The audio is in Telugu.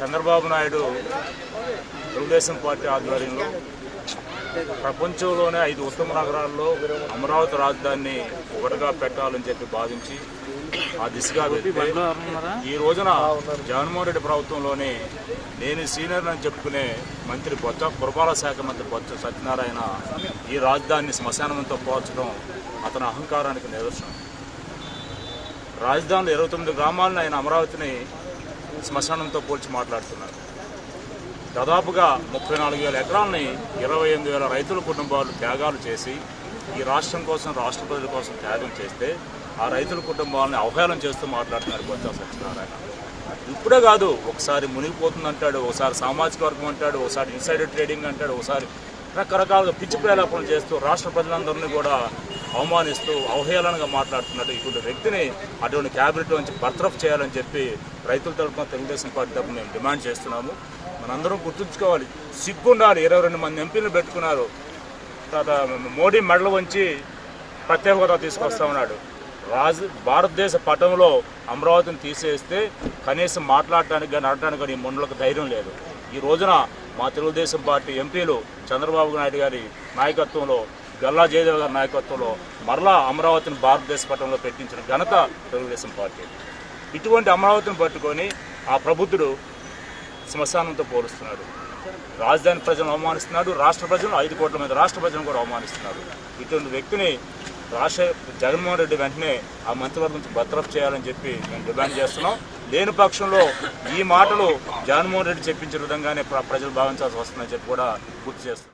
చంద్రబాబు నాయుడు తెలుగుదేశం పార్టీ ఆధ్వర్యంలో ప్రపంచంలోనే ఐదు ఉత్తమ నగరాల్లో అమరావతి రాజధానిని ఒకటిగా పెట్టాలని చెప్పి భావించి ఆ దిశగా ఈ రోజున జగన్మోహన్ రెడ్డి ప్రభుత్వంలోనే నేను సీనియర్ అని చెప్పుకునే మంత్రి బొత్స పురపాలక శాఖ మంత్రి బొత్స సత్యనారాయణ ఈ రాజధానిని శ్మశానంతో పోల్చడం అతని అహంకారానికి నిదర్శనం. రాజధానిలో ఇరవై తొమ్మిది గ్రామాలను ఆయన అమరావతిని శ్మశానంతో పోల్చి మాట్లాడుతున్నారు. దాదాపుగా ముప్పై నాలుగు వేల ఎకరాలని ఇరవై ఎనిమిది వేల రైతుల కుటుంబాలు త్యాగాలు చేసి ఈ రాష్ట్రం కోసం రాష్ట్ర ప్రజల కోసం త్యాగం చేస్తే ఆ రైతుల కుటుంబాలని అవహేళన చేస్తూ మాట్లాడుతున్నారు బొత్స సత్యనారాయణ. ఇప్పుడే కాదు ఒకసారి మునిగిపోతుంది అంటాడు ఒకసారి సామాజిక వర్గం అంటాడు ఒకసారి ఇన్సైడర్ ట్రేడింగ్ అంటాడు ఒకసారి రకరకాలుగా పిచ్చి ప్రేలాపనలు చేస్తూ రాష్ట్ర ప్రజలందరినీ కూడా అవమానిస్తూ అవహేళనగా మాట్లాడుతున్నట్టు ఇటువంటి వ్యక్తిని అటువంటి క్యాబినెట్ నుంచి బర్తరఫ్ చేయాలని చెప్పి రైతుల తరఫున తెలుగుదేశం పార్టీ తరఫున మేము డిమాండ్ చేస్తున్నాము. మనందరం గుర్తుంచుకోవాలి సిగ్గుండాలి. ఇరవై రెండు మంది ఎంపీలు పెట్టుకున్నారు. తర్వాత మోడీ మెడలు వంచి ప్రత్యేక హోదా తీసుకొస్తా ఉన్నాడు. రాజు భారతదేశ పటంలో అమరావతిని తీసేస్తే కనీసం మాట్లాడటానికి కానీ నడటానికి కానీ మొండలకు ధైర్యం లేదు. ఈ రోజున మా తెలుగుదేశం పార్టీ ఎంపీలు చంద్రబాబు నాయుడు గారి నాయకత్వంలో గల్లా జయదేవ్ గారి నాయకత్వంలో మరలా అమరావతిని భారతదేశ పటంలో పెట్టించిన ఘనత తెలుగుదేశం పార్టీ. ఇటువంటి అమరావతిని పట్టుకొని ఆ ప్రబుద్ధుడు శ్మశానంతో పోలుస్తున్నాడు. రాజధాని ప్రజలను అవమానిస్తున్నాడు. రాష్ట్ర ప్రజలను ఐదు కోట్ల మంది రాష్ట్ర ప్రజలను కూడా అవమానిస్తున్నాడు. ఇటువంటి వ్యక్తిని రాష్ట్ర జగన్మోహన్ రెడ్డి వెంటనే ఆ మంత్రివర్గం నుంచి భద్రత చేయాలని చెప్పి మేము డిమాండ్ చేస్తున్నాం. లేని పక్షంలో ఈ మాటలు జగన్మోహన్ రెడ్డి చెప్పించిన విధంగానే ప్ర- ప్రజలు భావించాల్సి వస్తుందని చెప్పి కూడా గుర్తు చేస్తున్నాం.